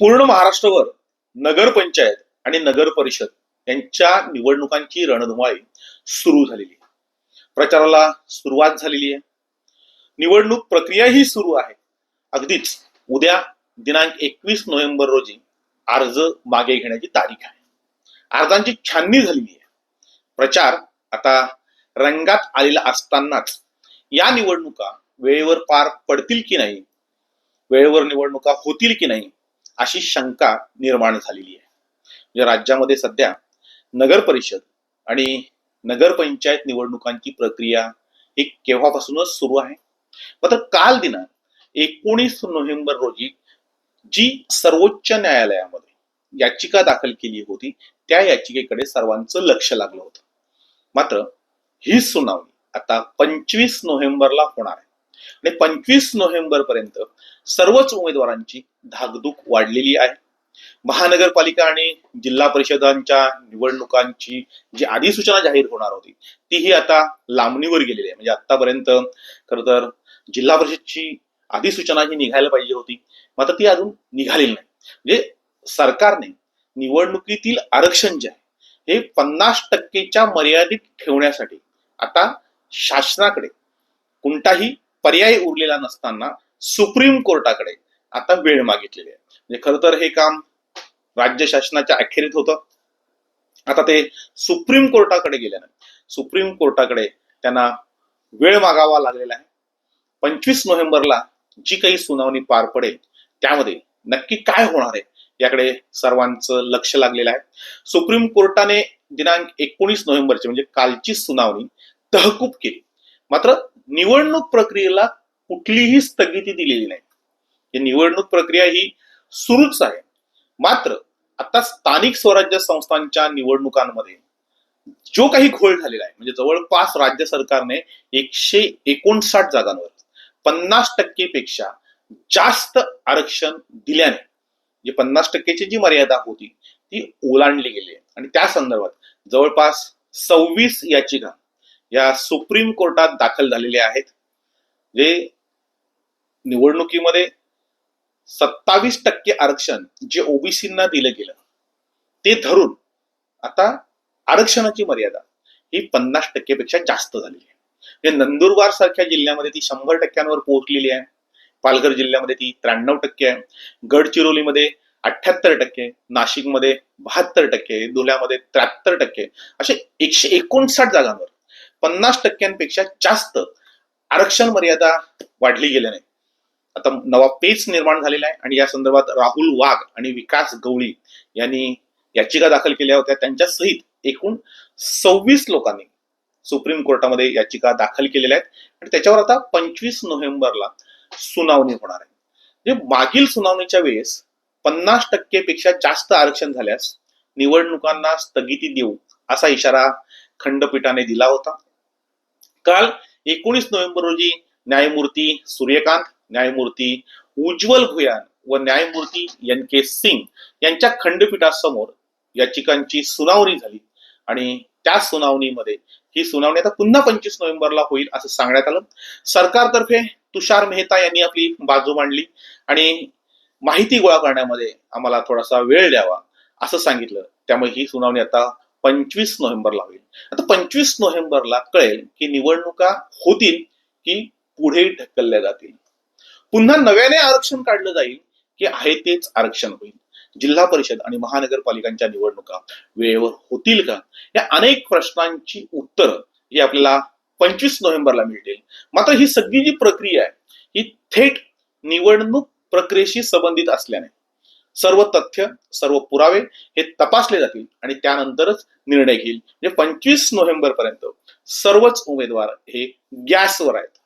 पूर्ण महाराष्ट्रभर नगरपंचायत आणि नगर परिषद यांच्या निवडणुकांची रणधुमाळी सुरू झालेली आहे. प्रचाराला सुरुवात झालेली आहे. निवडणूक प्रक्रिया ही सुरू आहे. अगदीच उद्या दिनांक एकवीस नोव्हेंबर रोजी अर्ज मागे घेण्याची तारीख आहे. अर्जांची छाननी झालेली आहे. प्रचार आता रंगात आलेला असतानाच या निवडणुका वेळेवर पार पडतील की नाही वेळेवर निवडणुका होतील की नाही अशी शंका निर्माण झालेली आहे. म्हणजे राज्यामध्ये सध्या नगर परिषद आणि नगरपंचायत निवडणुकांची प्रक्रिया ही केव्हापासूनच सुरू आहे? मात्र काल दिनांक एकोणीस नोव्हेंबर रोजी जी सर्वोच्च न्यायालयामध्ये याचिका दाखल केली होती त्या याचिकेकडे सर्वांचं लक्ष लागलं होतं. मात्र ही सुनावणी आता पंचवीस नोव्हेंबरला होणार आहे. आणि पंचवीस नोव्हेंबर पर्यंत सर्वच उमेदवारांची धाकधूक वाढलेली आहे. महानगरपालिका आणि जिल्हा परिषदांच्या निवडणुकांची जी अधिसूचना जाहीर होणार होती तीही आता लांबणीवर गेलेली आहे. म्हणजे आतापर्यंत खर तर जिल्हा परिषदची अधिसूचना ही निघायला पाहिजे होती. मात्र ती अजून निघालेली नाही. म्हणजे सरकारने निवडणुकीतील आरक्षण जे आहे हे पन्नास टक्केच्या मर्यादित ठेवण्यासाठी आता शासनाकडे कोणताही पर्याय उरलेला नसताना सुप्रीम कोर्टाकडे आता वेळ मागितलेली आहे. म्हणजे खर तर हे काम राज्य शासनाच्या अखेरीत होतं. आता ते सुप्रीम कोर्टाकडे गेल्यानं सुप्रीम कोर्टाकडे त्यांना वेळ मागावा लागलेला आहे. पंचवीस नोव्हेंबरला जी काही सुनावणी पार पडेल त्यामध्ये नक्की काय होणार आहे याकडे सर्वांचं लक्ष लागलेलं आहे. सुप्रीम कोर्टाने दिनांक एकोणीस नोव्हेंबरची म्हणजे कालची सुनावणी तहकूब केली. मात्र निवडणूक प्रक्रियेला कुठलीही स्थगिती दिलेली नाही. निवडणूक प्रक्रिया ही सुरूच आहे. मात्र आता स्थानिक स्वराज्य संस्थांच्या निवडणुकांमध्ये जो काही घोळ झालेला आहे म्हणजे जवळपास राज्य सरकारने एकशे एकोणसाठ जागांवर पन्नास टक्केपेक्षा जास्त आरक्षण दिल्याने जे पन्नास टक्केची जी मर्यादा होती ती ओलांडली गेली आहे. आणि त्या संदर्भात जवळपास सव्वीस याचिका या सुप्रीम कोर्टात दाखल झालेल्या आहेत जे निवडणुकीमध्ये सत्तावीस टक्के आरक्षण जे ओबीसींना दिलं गेलं ते धरून आता आरक्षणाची मर्यादा ही पन्नास टक्केपेक्षा जास्त झालेली आहे. म्हणजे नंदुरबार सारख्या जिल्ह्यामध्ये ती शंभर टक्क्यांवर पोहोचलेली आहे. पालघर जिल्ह्यामध्ये ती त्र्याण्णव टक्के आहे. गडचिरोलीमध्ये अठ्याहत्तर टक्के नाशिकमध्ये बहात्तर टक्के धुळ्यामध्ये त्र्याहत्तर टक्के असे एकशे एकोणसाठ जागांवर पन्नास टक्क्यांपेक्षा जास्त आरक्षण मर्यादा वाढली गेल्याने आता नवा पेच निर्माण झालेला आहे आणि या संदर्भात राहुल वाघ आणि विकास गवळी यांनी याचिका दाखल केल्या होत्या. त्यांच्या सहित एकूण सव्वीस लोकांनी सुप्रीम कोर्टामध्ये याचिका दाखल केलेल्या आहेत. आणि त्याच्यावर आता पंचवीस नोव्हेंबरला सुनावणी होणार आहे. म्हणजे मागील सुनावणीच्या वेळेस पन्नास टक्केपेक्षा जास्त आरक्षण झाल्यास निवडणुकांना स्थगिती देऊ असा इशारा खंडपीठाने दिला होता. काल एकोणीस नोव्हेंबर रोजी न्यायमूर्ती सूर्यकांत न्यायमूर्ती उज्ज्वल भुयान व न्यायमूर्ती एन के सिंग यांच्या खंडपीठासमोर याचिकांची सुनावणी झाली. आणि त्या सुनावणीमध्ये ही सुनावणी आता पुन्हा पंचवीस नोव्हेंबरला होईल असं सांगण्यात आलं. सरकारतर्फे तुषार मेहता यांनी आपली बाजू मांडली आणि माहिती गोळा करण्यामध्ये आम्हाला थोडासा वेळ द्यावा असं सांगितलं. त्यामुळे ही सुनावणी आता पंचवीस नोव्हेंबरला होईल. आता पंचवीस नोव्हेंबरला कळेल की निवडणुका होतील की पुढे ढकलल्या जातील. पुन्हा नव्याने आरक्षण काढलं जाईल की आहे तेच आरक्षण होईल. जिल्हा परिषद आणि महानगरपालिकांच्या निवडणुका वेळेवर होतील का? या अनेक प्रश्नांची उत्तरं ही आपल्याला पंचवीस नोव्हेंबरला मिळतील. मात्र ही सगळी जी प्रक्रिया आहे ही थेट निवडणूक प्रक्रियेशी संबंधित असल्याने सर्व तथ्य सर्व पुरावे हे तपासले जातील आणि त्यानंतरच निर्णय घेईल. म्हणजे पंचवीस नोव्हेंबर पर्यंत सर्वच उमेदवार हे गॅसवर आहेत.